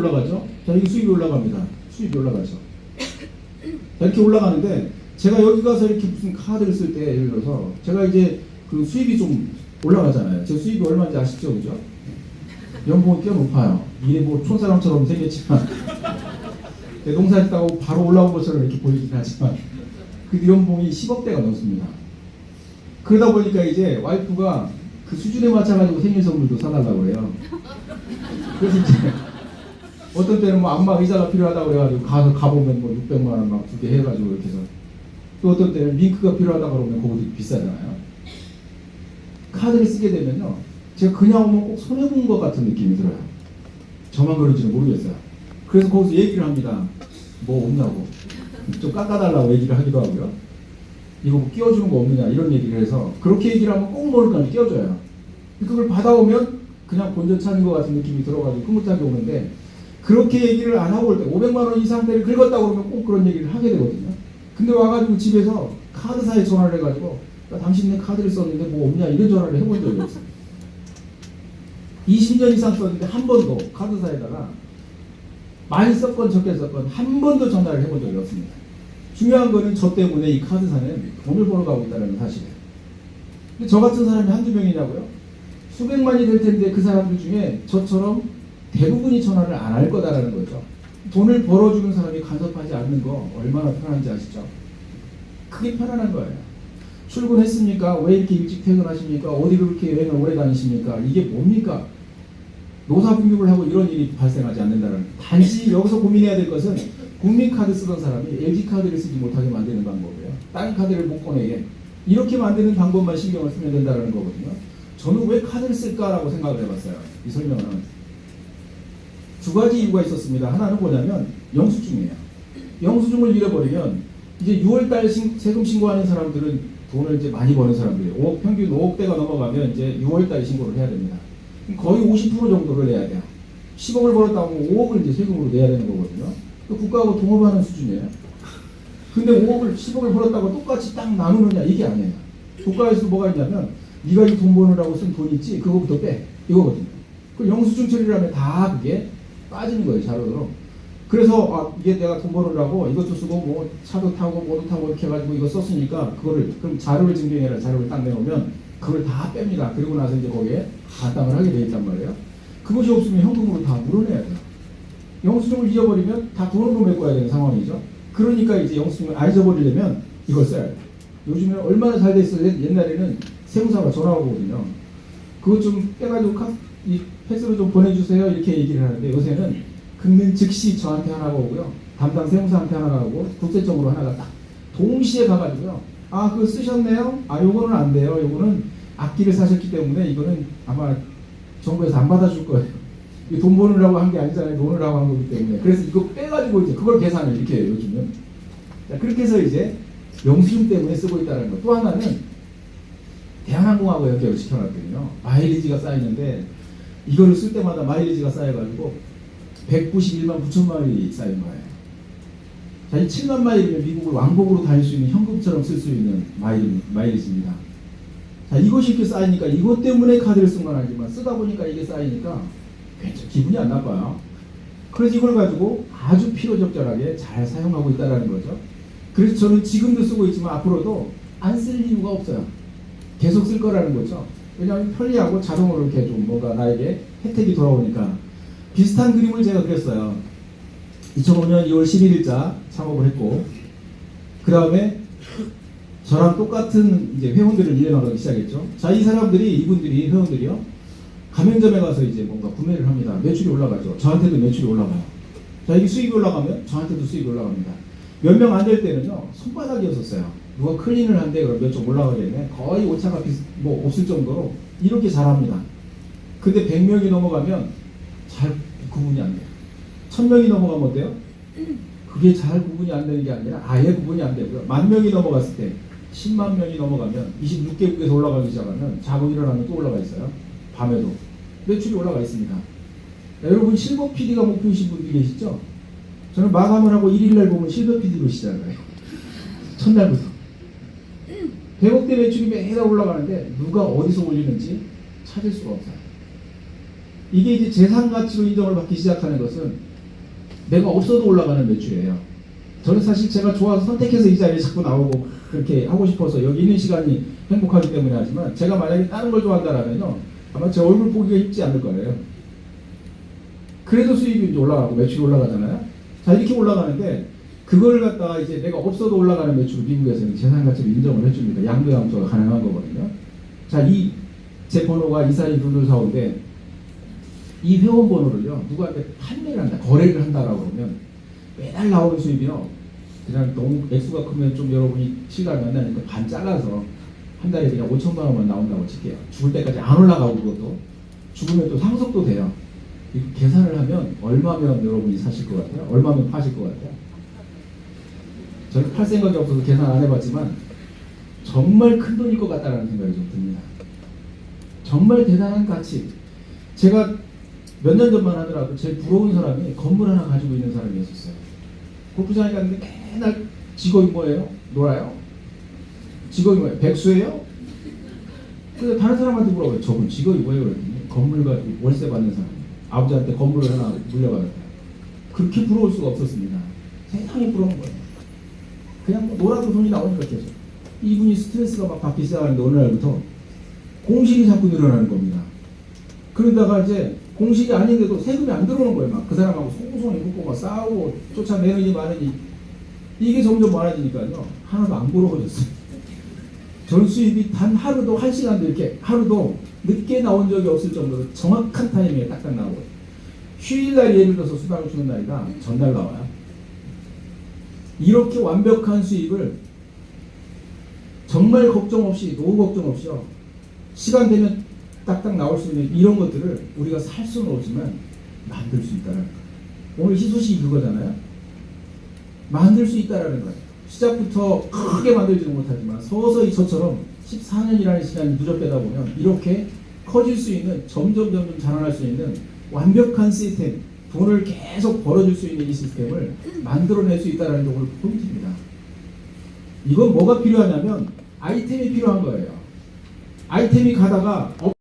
올라가죠. 자, 이게 수입이 올라갑니다. 수입이 올라가죠. 자, 이렇게 올라가는데 제가 여기 가서 이렇게 무슨 카드를 쓸 때 예를 들어서 제가 이제 그 수입이 좀 올라가잖아요. 제 수입이 얼마인지 아시죠, 그죠? 연봉이 꽤 높아요. 이게 뭐 촌사람처럼 생겼지만 내 농사했다고 바로 올라온 것처럼 이렇게 보이긴 하지만 그 연봉이 10억대가 넘습니다. 그러다 보니까 이제 와이프가 그 수준에 맞춰가지고 생일 선물도 사달라고 그래요. 그래서 이제 어떤 때는 뭐 안마 의자가 필요하다고 그래가지고 가서 가보면 뭐 600만 원 막 두 개 해가지고 이렇게 해서 또 어떤 때는 링크가 필요하다고 그러면 그것도 비싸잖아요. 카드를 쓰게 되면요. 제가 그냥 오면 꼭 손해본 것 같은 느낌이 들어요. 저만 그런지는 모르겠어요. 그래서 거기서 얘기를 합니다. 뭐 없냐고. 좀 깎아달라고 얘기를 하기도 하고요. 이거 뭐 끼워주는 거 없느냐 이런 얘기를 해서 그렇게 얘기를 하면 꼭 모를까 끼워줘요. 그걸 받아오면 그냥 본전 차는 것 같은 느낌이 들어가지고 흐뭇하게 오는데 그렇게 얘기를 안 하고 올 때 500만 원 이상대를 긁었다고 그러면 꼭 그런 얘기를 하게 되거든요. 근데 와가지고 집에서 카드사에 전화를 해가지고 나 당신네 카드를 썼는데 뭐 없냐 이런 전화를 해본 적이 없어요. 20년 이상 썼는데 한 번도 카드사에다가 많이 썼건 적게 썼건 한 번도 전화를 해본 적이 없습니다. 중요한 거는 저 때문에 이 카드사는 돈을 벌어가고 있다는 사실이에요. 근데 저 같은 사람이 한두 명이냐고요? 수백만이 될 텐데 그 사람들 중에 저처럼 대부분이 전화를 안 할 거다라는 거죠. 돈을 벌어주는 사람이 간섭하지 않는 거 얼마나 편한지 아시죠? 그게 편안한 거예요. 출근했습니까? 왜 이렇게 일찍 퇴근하십니까? 어디 그렇게 여행을 오래 다니십니까? 이게 뭡니까? 노사분규를 하고 이런 일이 발생하지 않는다는 단지 여기서 고민해야 될 것은 국민카드 쓰던 사람이 LG카드를 쓰지 못하게 만드는 방법이에요. 다른 카드를 못 꺼내게 이렇게 만드는 방법만 신경을 쓰면 된다는 거거든요. 저는 왜 카드를 쓸까라고 생각을 해봤어요. 이 설명은 두 가지 이유가 있었습니다. 하나는 뭐냐면 영수증이에요. 영수증을 잃어버리면 이제 6월달 세금 신고하는 사람들은 돈을 이제 많이 버는 사람들이에요. 5억, 평균 5억대가 넘어가면 이제 6월달에 신고를 해야 됩니다. 거의 50% 정도를 내야 돼요. 10억을 벌었다고 하면 5억을 이제 세금으로 내야 되는 거거든요. 그 국가하고 동업하는 수준이에요. 근데 5억을 10억을 벌었다고 똑같이 딱 나누느냐 이게 아니에요. 국가에서 뭐가 있냐면 네가 이 돈 버느라고 쓴 돈 있지 그거부터 빼 이거거든요. 그 영수증 처리를 하면 다 그게 빠지는 거예요 자료로. 그래서 아 이게 내가 돈 버느라고 이것도 쓰고 뭐 차도 타고 뭐도 타고 이렇게 해가지고 이거 썼으니까 그거를 그럼 자료를 증명해라 자료를 딱 내놓으면 그걸 다 뺍니다. 그리고 나서 이제 거기에 반땅을 하게 돼 있단 말이에요. 그것이 없으면 현금으로 다 물어내야 돼요. 영수증을 잊어버리면 다 돈으로 메꿔야 되는 상황이죠. 그러니까 이제 영수증을 안 잊어버리려면 이걸 써야 돼요. 요즘에 얼마나 잘 돼 있어요. 옛날에는 세무사가 전화 오거든요. 그것 좀 빼가지고 카, 이 패스로 좀 보내주세요. 이렇게 얘기를 하는데 요새는 긁는 즉시 저한테 하나가 오고요. 담당 세무사한테 하나가 오고 국세청으로 하나가 딱 동시에 가가지고요. 아, 그거 쓰셨네요? 아, 요거는 안 돼요. 요거는 악기를 사셨기 때문에 이거는 아마 정부에서 안 받아줄 거예요. 이돈 버느라고 한 게 아니잖아요. 노느라고 한 거기 때문에. 그래서 이거 빼가지고 이제 그걸 계산을 이렇게 해요, 요즘은. 자, 그렇게 해서 이제 영수증 때문에 쓰고 있다는 거. 또 하나는 대한항공하고 연결을 시켜놨거든요. 마일리지가 쌓이는데 이거를 쓸 때마다 마일리지가 쌓여가지고 191만 9천 마일이 쌓인 거예요. 자, 이 7만 마일이면 미국을 왕복으로 다닐 수 있는 현금처럼 쓸 수 있는 마일, 마일리지입니다. 자, 이것이 이렇게 쌓이니까 이것 때문에 카드를 쓴 건 아니지만 쓰다 보니까 이게 쌓이니까 괜찮, 기분이 안 나빠요. 그래서 이걸 가지고 아주 필요적절하게 잘 사용하고 있다는 거죠. 그래서 저는 지금도 쓰고 있지만 앞으로도 안 쓸 이유가 없어요. 계속 쓸 거라는 거죠. 왜냐하면 편리하고 자동으로 이렇게 좀 뭔가 나에게 혜택이 돌아오니까 비슷한 그림을 제가 그렸어요. 2005년 2월 11일자 창업을 했고 그 다음에 저랑 똑같은 이제 회원들을 일어나가기 시작했죠. 자, 이 사람들이 이분들이 회원들이요. 가맹점에 가서 이제 뭔가 구매를 합니다. 매출이 올라가죠. 저한테도 매출이 올라가요. 자, 이게 수익이 올라가면 저한테도 수익이 올라갑니다. 몇 명 안 될 때는요, 손바닥이었었어요. 누가 클린을 한대, 그럼 몇 점 올라가게 되면 거의 오차가 비슷, 뭐 없을 정도로 이렇게 잘합니다. 근데 100명이 넘어가면 잘 구분이 안 돼요. 1000명이 넘어가면 어때요? 그게 잘 구분이 안 되는 게 아니라 아예 구분이 안 되고요. 만 명이 넘어갔을 때 10만 명이 넘어가면 26개국에서 올라가기 시작하면 자고 일어나면 또 올라가 있어요. 밤에도 매출이 올라가 있습니다. 자, 여러분 실버 PD가 목표이신 분들 계시죠? 저는 마감을 하고 1일날 보면 실버 PD로 시작을 해요. 첫날부터. 100억대 매출이 매달 올라가는데 누가 어디서 올리는지 찾을 수가 없어요. 이게 이제 재산 가치로 인정을 받기 시작하는 것은 내가 없어도 올라가는 매출이에요. 저는 사실 제가 좋아서 선택해서 이 자리에 자꾸 나오고 그렇게 하고 싶어서 여기 있는 시간이 행복하기 때문에 하지만 제가 만약에 다른 걸 좋아한다라면요 아마 제 얼굴 보기가 쉽지 않을 거예요. 그래도 수입이 올라가고 매출이 올라가잖아요. 자 이렇게 올라가는데 그걸 갖다가 이제 내가 없어도 올라가는 매출을 미국에서는 재산 가치를 인정을 해줍니다. 양도 양수가 가능한 거거든요. 자 이 제 번호가 이사님 분들사오인데 이 회원 번호를요 누구한테 판매를 한다 거래를 한다라고 그러면 매달 나오는 수입이요 그냥 너무 액수가 크면 좀 여러분이 실감이 안 나니까 반 잘라서 한 달에 그냥 5천만 원만 나온다고 칠게요 죽을 때까지 안 올라가고 그것도 죽으면 또 상속도 돼요 이 계산을 하면 얼마면 여러분이 사실 것 같아요? 얼마면 파실 것 같아요? 저는 팔 생각이 없어서 계산 안 해봤지만 정말 큰 돈일 것 같다는 생각이 좀 듭니다 정말 대단한 가치 제가 몇 년 전만 하더라도 제일 부러운 사람이 건물 하나 가지고 있는 사람이었어요. 골프장에 갔는데 맨날 직업이 뭐예요? 놀아요? 직업이 뭐예요? 백수예요? 그래서 다른 사람한테 물어봐요. 저분 직업이 뭐예요? 그랬더니 건물 가지고 월세 받는 사람. 아버지한테 건물을 하나 물려받았다. 그렇게 부러울 수가 없었습니다. 세상에 부러운 거예요. 그냥 뭐 놀아도 돈이 나오니까 계속. 이분이 스트레스가 막 받기 시작하는데 어느 날부터 공실이 자꾸 늘어나는 겁니다. 그러다가 이제 공식이 아닌데도 세금이 안 들어오는 거예요. 막 그 사람하고 송송히 붙고 막 싸우고 쫓아내느니 마느니 이게 점점 많아지니까요. 하나도 안 부러워졌어요. 전 수입이 단 하루도 한 시간도 이렇게 하루도 늦게 나온 적이 없을 정도로 정확한 타이밍에 딱딱 나오고 휴일날 예를 들어서 수당을 주는 날이다 전날 나와요. 이렇게 완벽한 수입을 정말 걱정 없이 노후 걱정 없이요. 시간 되면 딱딱 나올 수 있는 이런 것들을 우리가 살 수는 없지만 만들 수 있다는 거예요. 오늘 희소식이 그거잖아요. 만들 수 있다라는 거예요. 시작부터 크게 만들지는 못하지만 서서히 저처럼 14년이라는 시간이 누적되다 보면 이렇게 커질 수 있는 점점 점점 자라날 수 있는 완벽한 시스템 돈을 계속 벌어줄 수 있는 이 시스템을 만들어낼 수 있다는 게 오늘 포인트입니다. 이건 뭐가 필요하냐면 아이템이 필요한 거예요. 아이템이 가다가